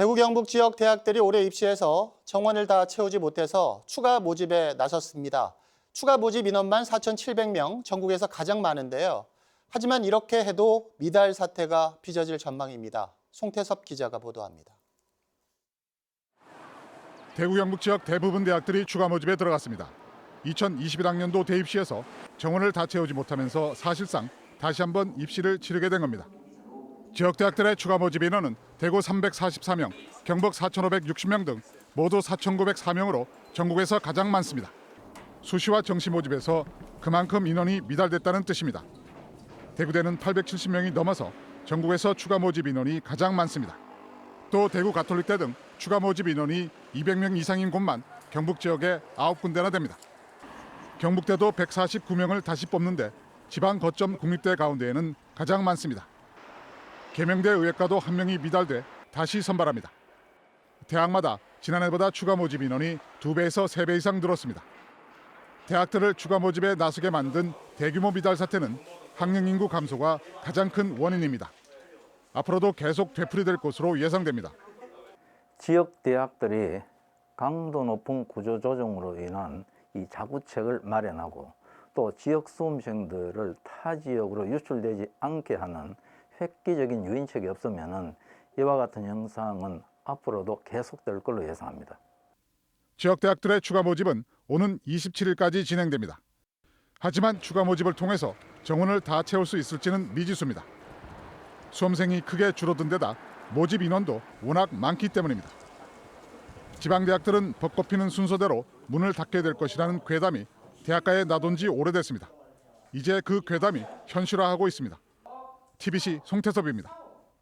대구 경북 지역 대학들이 올해 입시에서 정원을 다 채우지 못해서 추가 모집에 나섰습니다. 추가 모집 인원만 4,700명, 전국에서 가장 많은데요. 하지만 이렇게 해도 미달 사태가 빚어질 전망입니다. 송태섭 기자가 보도합니다. 대구 경북 지역 대부분 대학들이 추가 모집에 들어갔습니다. 2021학년도 대입시에서 정원을 다 채우지 못하면서 사실상 다시 한번 입시를 치르게 된 겁니다. 지역 대학들의 추가 모집 인원은 대구 344명, 경북 4,560명 등 모두 4,904명으로 전국에서 가장 많습니다. 수시와 정시 모집에서 그만큼 인원이 미달됐다는 뜻입니다. 대구대는 870명이 넘어서 전국에서 추가 모집 인원이 가장 많습니다. 또 대구 가톨릭대 등 추가 모집 인원이 200명 이상인 곳만 경북 지역에 9군데나 됩니다. 경북대도 149명을 다시 뽑는데 지방 거점 국립대 가운데에는 가장 많습니다. 계명대 의학과도 한 명이 미달돼 다시 선발합니다. 대학마다 지난해보다 추가 모집 인원이 두 배에서 세 배 이상 늘었습니다. 대학들을 추가 모집에 나서게 만든 대규모 미달 사태는 학령 인구 감소가 가장 큰 원인입니다. 앞으로도 계속 되풀이될 것으로 예상됩니다. 지역 대학들이 강도 높은 구조 조정으로 인한 이 자구책을 마련하고 또 지역 수험생들을 타 지역으로 유출되지 않게 하는 획기적인 유인책이 없으면은 이와 같은 현상은 앞으로도 계속될 걸로 예상합니다. 지역 대학들의 추가 모집은 오는 27일까지 진행됩니다. 하지만 추가 모집을 통해서 정원을 다 채울 수 있을지는 미지수입니다. 수험생이 크게 줄어든 데다 모집 인원도 워낙 많기 때문입니다. 지방 대학들은 벚꽃 피는 순서대로 문을 닫게 될 것이라는 괴담이 대학가에 나돈 지 오래됐습니다. 이제 그 괴담이 현실화하고 있습니다. TBC 송태섭입니다.